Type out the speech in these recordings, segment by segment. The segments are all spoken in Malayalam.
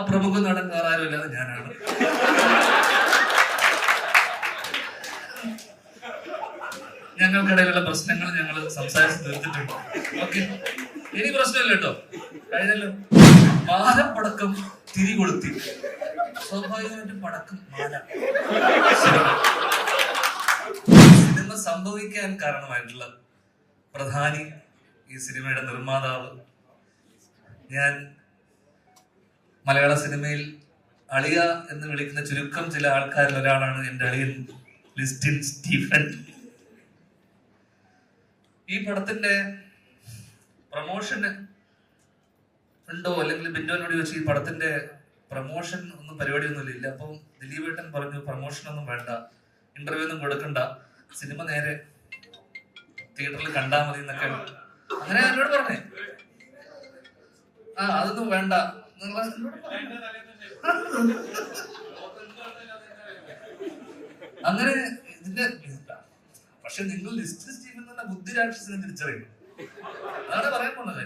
ആ പ്രമുഖ നടൻ വേറെ ആരുമില്ലാതെ ഞാനാണ്. ഞങ്ങൾക്കിടയിലുള്ള പ്രശ്നങ്ങൾ ഞങ്ങൾ സംസാരിച്ച് തീർത്തിട്ടുണ്ട്. ഓക്കെ ഇനി പ്രശ്നമില്ല കേട്ടോ. കഴിഞ്ഞല്ലോ. മാലപ്പടക്കം തിരി കൊളുത്തി. സ്വാഭാവികമായിട്ടും പടക്കം മാല. സിനിമ സംഭവിക്കാൻ കാരണമായിട്ടുള്ള പ്രധാനി ഈ സിനിമയുടെ നിർമ്മാതാവ് ഞാൻ മലയാള സിനിമയിൽ അളിയ എന്ന് വിളിക്കുന്ന ചുരുക്കം ചില ആൾക്കാരിൽ ഒരാളാണ് എന്റെ അളിയൻ ലിസ്റ്റിൻ സ്റ്റീഫൻ. ഈ പടത്തിന്റെ പ്രൊമോഷന് ഉണ്ടോ? അല്ലെങ്കിൽ ബിന്ദുവിനോട് ചോദിച്ചു ഈ പടത്തിന്റെ പ്രൊമോഷൻ ഒന്നും പരിപാടി ഒന്നും ഇല്ല അപ്പം ദിലീപ് ഏട്ടൻ പറഞ്ഞു പ്രൊമോഷൻ ഒന്നും വേണ്ട. ഇന്റർവ്യൂ ഒന്നും കൊടുക്കണ്ട. സിനിമ നേരെ തിയേറ്ററിൽ കണ്ടാ മതി എന്നൊക്കെ. അങ്ങനെ എന്നോട് പറഞ്ഞേ. ആ അതൊന്നും വേണ്ട. അങ്ങനെ ഇതിന്റെ പക്ഷെ നിങ്ങൾ ലിസ്റ്റ് തന്നെ ബുദ്ധി രാക്ഷസിനെ തിരിച്ചറിയും. അതാണ് പറയാൻ പോണത്.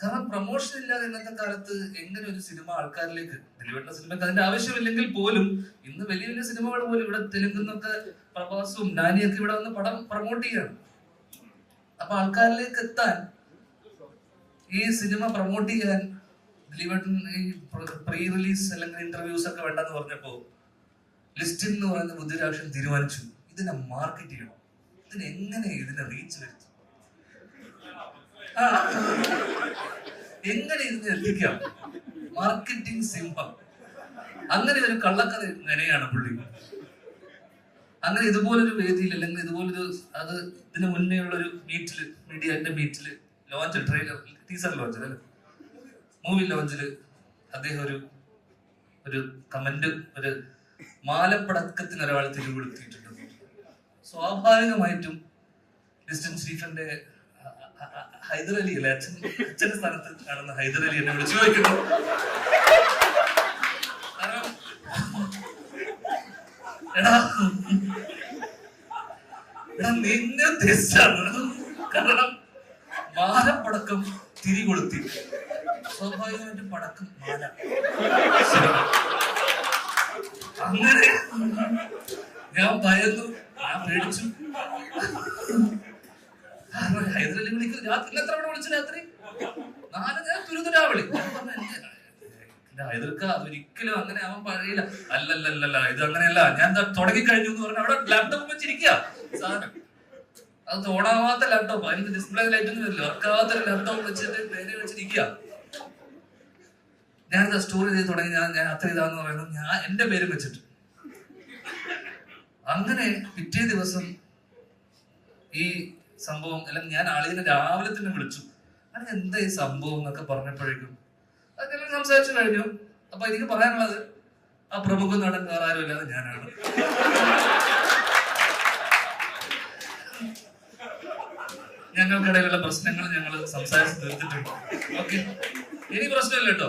കാരണം പ്രൊമോഷൻ ഇല്ലാതെ ഇന്നത്തെ കാലത്ത് എങ്ങനെ ഒരു സിനിമ ആൾക്കാരിലേക്ക് ദിലീപേട്ട സിനിമക്ക് അതിന്റെ ആവശ്യമില്ലെങ്കിൽ പോലും ഇന്ന് വലിയ വലിയ സിനിമകൾ പോലും ഇവിടെ തെലുങ്കുന്നൊക്കെ പ്രഭാസും നാനിയൊക്കെ ഇവിടെ വന്ന് പടം പ്രൊമോട്ട് ചെയ്യാണ്. അപ്പൊ ആൾക്കാരിലേക്ക് എത്താൻ ഈ സിനിമ പ്രൊമോട്ട് ചെയ്യാൻ ഈ പ്രീ റിലീസ് അല്ലെങ്കിൽ ഇന്റർവ്യൂസ് ഒക്കെ വേണ്ടെന്ന് പറഞ്ഞപ്പോ ലിസ്റ്റിൻ എന്ന് പറയുന്ന ബുദ്ധിരാക്ഷൻ തീരുമാനിച്ചു. ഇതിനെ മാർക്കറ്റ് ചെയ്യണം. ഇതിന് എങ്ങനെ ഇതിനെ റീച്ച് വരുത്തും? എങ്ങനെ ഇതിനെ എത്തിക്കാം? മാർക്കറ്റിംഗ് സിംഹം അങ്ങനെ ഒരു കള്ളക്കഥ നിലയാണ് പുള്ളി. അങ്ങനെ ഇതുപോലൊരു വേദിയിൽ അല്ലെങ്കിൽ ഇതുപോലൊരു അത് ഇതിന് മുന്നേ ഉള്ള ഒരു മീറ്റിൽ മീഡിയന്റെ മീറ്റിൽ ലോഞ്ച് ട്രെയിലർ ടീസർ ലോഞ്ച് അല്ലേ? മൂവി ലോഞ്ചിൽ അദ്ദേഹം ഒരു ഒരു കമന്റ് ഒരു മാലപ്പടക്കത്തിന് ഒരാൾ തിരികൊടുത്തിട്ടുണ്ട് സ്വാഭാവികമായിട്ടും ലിസ്റ്റൻ സ്റ്റീഫന്റെ ഹൈദർ അലി അല്ലെ? അച്ഛൻ അച്ഛന്റെ സ്ഥാനത്ത് കാണുന്ന ഹൈദർ അലി എന്നെ വിളിച്ചു ചോദിക്കുന്നു. കാരണം എടാ എടാ നിന്നെ കാരണം മാലപ്പടക്കം തിരി കൊളുത്തി സ്വാഭാവികമായിട്ടും പടക്കം മാല. അങ്ങനെ ഞാൻ ഭയന്നു ഞാൻ പേടിച്ചു. ഹൈദരലി വിളിക്കും രാത്രി എത്ര തവണ വിളിച്ചു രാത്രി? നാല് നേരം തുരുതുരാ വിളി ഞാൻ പറഞ്ഞു, "എന്റെ- എന്റെ ഹൈദർക്ക അതൊരിക്കലും അങ്ങനെ അവൻ പറയില്ല. അല്ലല്ലല്ല ഇത് അങ്ങനെയല്ല. ഞാൻ തുടങ്ങി കഴിഞ്ഞു എന്ന് പറഞ്ഞ അവിടെ ലാപ്ടോപ്പ് വെച്ചിരിക്കുക സാധനം. അത് തോടാവാത്ത ലാപ്ടോപ്പ് അതിന്റെ ഡിസ്പ്ലേ ലൈറ്റ് ഒന്നും വരില്ല വർക്കാവാത്ത ലാപ്ടോപ്പ് വെച്ചിട്ട് പേര് വെച്ചിരിക്കുക ഞാനിത് സ്റ്റോറി ചെയ്ത് തുടങ്ങി ഞാൻ ഞാൻ അത്ര ഇതാന്ന് പറയുന്നത് ഞാൻ എന്റെ പേരും വെച്ചിട്ട്. അങ്ങനെ പിറ്റേ ദിവസം ഈ സംഭവം അല്ലെങ്കിൽ ഞാൻ ആളിനെ രാവിലെ തന്നെ വിളിച്ചു. അത് എന്താ ഈ സംഭവം എന്നൊക്കെ പറഞ്ഞപ്പോഴേക്കും അതൊക്കെ സംസാരിച്ചു കഴിഞ്ഞു. അപ്പൊ എനിക്ക് പറയാനുള്ളത് ആ പ്രമുഖ നടൻ വേറെ ഇല്ലാതെ ഞാനാണ്. ഞങ്ങൾക്കിടയിലുള്ള പ്രശ്നങ്ങൾ ഞങ്ങൾ സംസാരിച്ച് തീർത്തിട്ടുണ്ട്. ഓക്കെ? ഇനി പ്രശ്നമില്ല കേട്ടോ.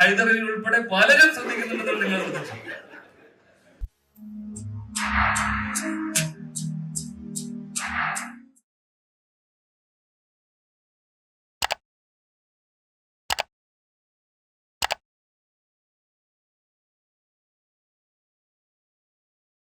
ഹൈദരലി ഉൾപ്പെടെ പലരും ശ്രദ്ധിക്കുന്നുണ്ടെന്ന് നിങ്ങൾ ശ്രദ്ധിച്ചു.